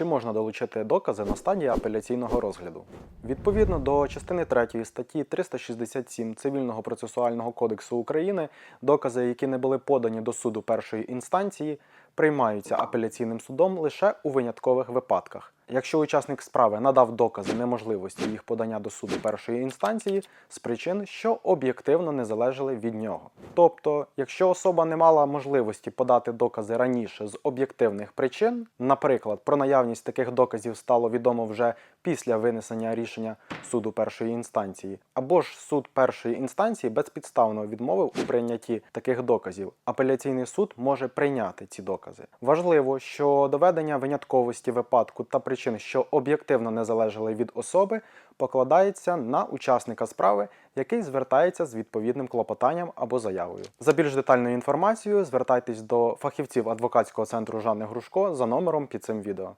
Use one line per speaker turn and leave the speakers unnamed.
чи можна долучити докази на стадії апеляційного розгляду. Відповідно до частини 3 статті 367 Цивільного процесуального кодексу України, докази, які не були подані до суду першої інстанції, приймаються апеляційним судом лише у виняткових випадках. Якщо учасник справи надав докази неможливості їх подання до суду першої інстанції з причин, що об'єктивно не залежали від нього. Тобто, якщо особа не мала можливості подати докази раніше з об'єктивних причин, наприклад, про наявність таких доказів стало відомо вже після винесення рішення суду першої інстанції, або ж суд першої інстанції безпідставно відмовив у прийнятті таких доказів, апеляційний суд може прийняти ці докази. Важливо, що доведення винятковості випадку та причин, що об'єктивно не залежали від особи, покладається на учасника справи, який звертається з відповідним клопотанням або заявою. За більш детальною інформацією звертайтесь до фахівців адвокатського центру Жанни Грушко за номером під цим відео.